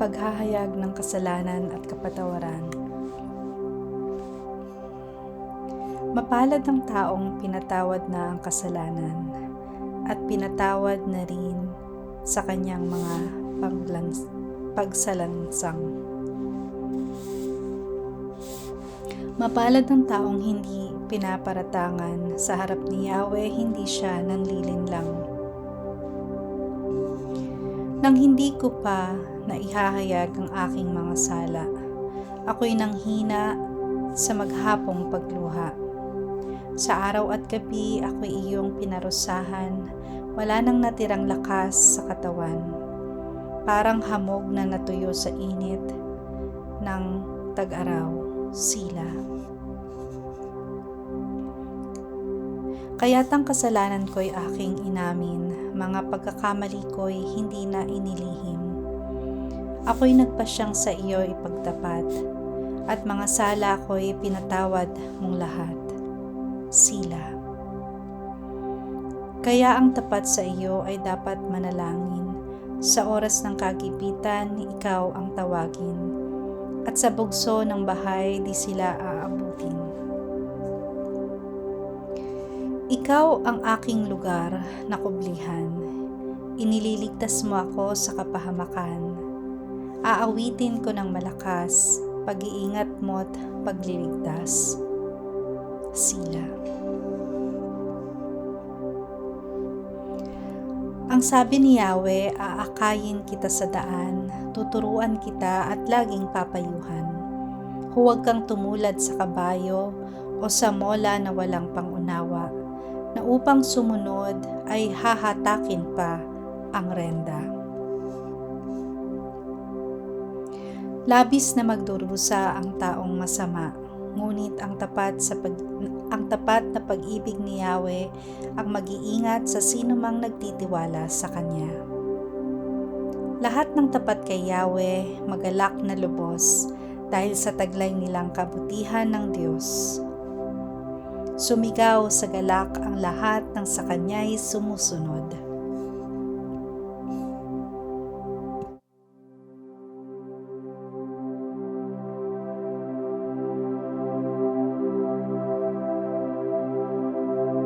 paghahayag ng kasalanan at kapatawaran. Mapalad ang taong pinatawad na ang kasalanan at pinatawad na rin sa kanyang mga pagsalansang. Mapalad ang taong hindi pinaparatangan sa harap ni Yahweh, hindi siya nanlilinlang. Nang hindi ko pa naihahayag ang aking mga sala, ako'y nanghina sa maghapong pagluha. Sa araw at gabi ako'y iyong pinarusahan, wala nang natirang lakas sa katawan. Parang hamog na natuyo sa init ng tag-araw, sila. Kaya't ang kasalanan ko'y aking inamin, mga pagkakamali ko'y hindi na inilihim. Ako'y nagpasyang sa iyo ipagtapat, at mga sala ko'y pinatawad mong lahat. Sila. Kaya ang tapat sa iyo ay dapat manalangin. Sa oras ng kagipitan, ikaw ang tawagin. At sa bugso ng bahay, di sila aabutin. Ikaw ang aking lugar na kublihan. Inililigtas mo ako sa kapahamakan. Aawitin ko ng malakas, pag-iingat mo't pagliligtas. Sila. Ang sabi ni Yahweh, aakayin kita sa daan, tuturuan kita at laging papayuhan. Huwag kang tumulad sa kabayo o sa mola na walang pangunawa, na upang sumunod ay hahatakin pa ang renda. Labis na magdurusa ang taong masama, ngunit ang tapat sa pag ang tapat na pag-ibig ni Yahweh ang mag-iingat sa sino mang nagtitiwala sa Kanya. Lahat ng tapat kay Yahweh magalak na lubos dahil sa taglay nilang kabutihan ng Diyos. Sumigaw sa galak ang lahat ng sa Kanya'y sumusunod.